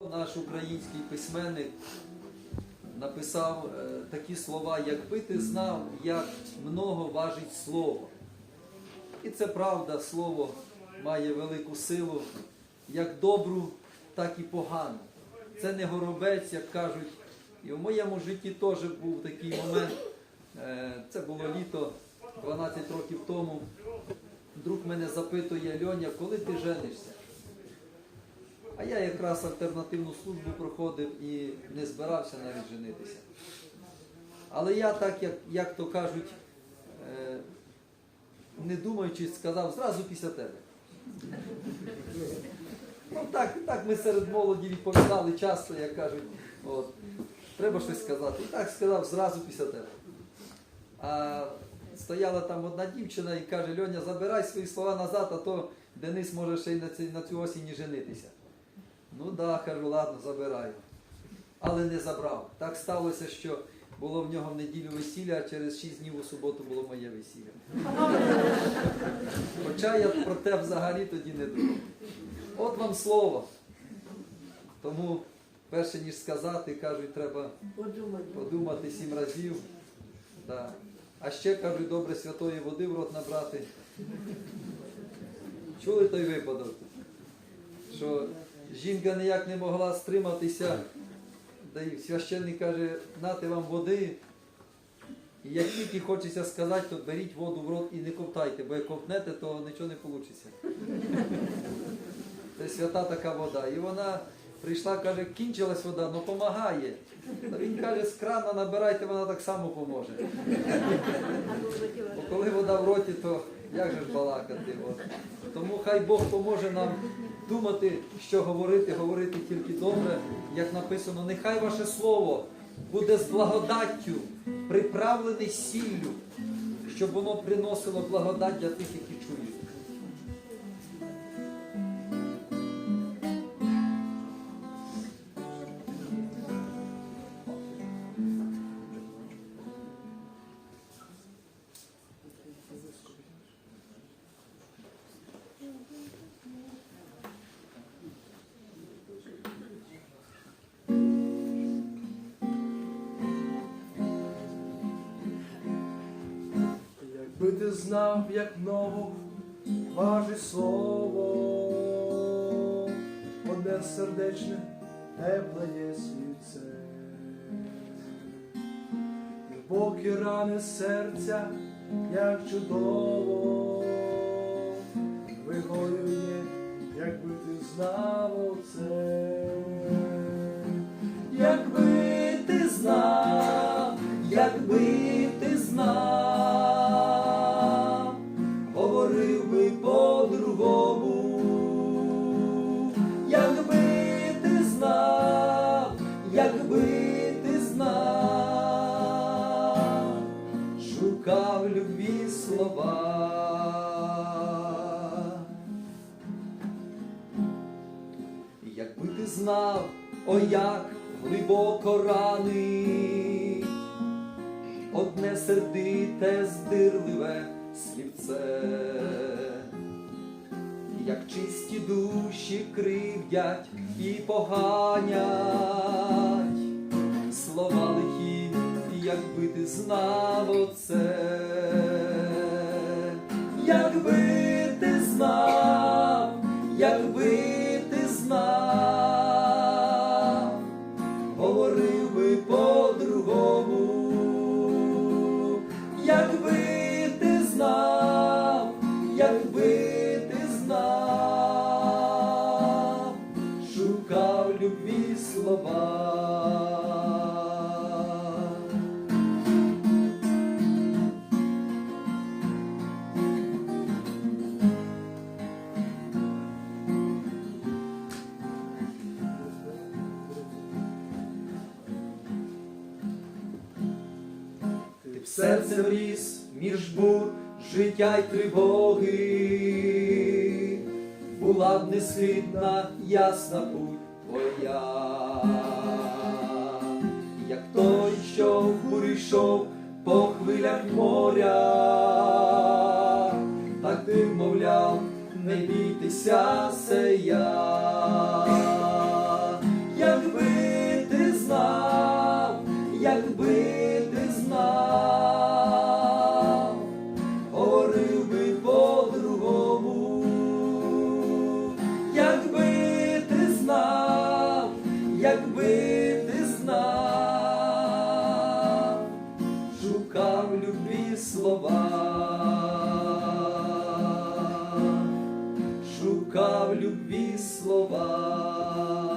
Наш український письменник написав е, такі слова, якби ти знав, як много важить слово. І це правда, слово має велику силу, як добру, так і погану. Це не горобець, як кажуть. І в моєму житті теж був такий момент. Е, Це було літо 12 років тому. Друг мене запитує, Льоня, коли ти женишся? А я якраз альтернативну службу проходив і не збирався навіть женитися. Але я так, як, як то кажуть, е, не думаючи, сказав зразу після тебе. Ну так, так ми серед молоді відповідали часто, як кажуть, от, треба щось сказати. І так сказав зразу після тебе. А стояла там одна дівчина і каже, Льоня, забирай свої слова назад, а то Денис може ще й на, цю осінь і женитися. Ну да, кажу, ладно, забираю. Але не забрав. Так сталося, що було в нього в неділю весілля, а через 6 днів у суботу було моє весілля. Хоча я про те взагалі тоді не думав. От вам слово. Тому, перше ніж сказати, кажуть, треба Подумати. сім разів. Да. А ще кажуть, добре святої води в рот набрати. Чули той випадок? Що жінка ніяк не могла стриматися, да і священник каже, нати вам води. І як тільки хочеться сказати, то беріть воду в рот і не ковтайте, бо як ковтнете, то нічого не вийде. Це свята така вода. І вона прийшла, каже, кінчилась вода, але допомагає. Та він каже, з крана набирайте, вона так само поможе. Бо коли вода в роті, то як же ж балакати? От. Тому хай Бог поможе нам думати, що говорити, говорити тільки добре, як написано, нехай ваше слово буде з благодаттю, приправлене сіллю, щоб воно приносило благодать для тих, які чують. Якби ти знав, як много важить слово, одне сердечне, тепле є свіце, глибокі рани серця, як чудово, вигоює, якби ти знав оце, якби по-другому, якби ти знав, якби ти знав, шукав любві слова. Якби ти знав, о як глибоко ранить, одне сердите, здирливе слівце, як чисті душі кривдять і поганять, слова лихі, якби ти знав оце, якби ти знав, якби ти знав, говорив би по-другому, якби слова. Ти в серце вріс між бур, життя й тривоги, була б несхитна, ясна путь твоя, як той, що в бурі йшов по хвилях моря, так ти мовляв, не бійтеся, се я. якби ти знав, шукав любі слова, шукав любі слова.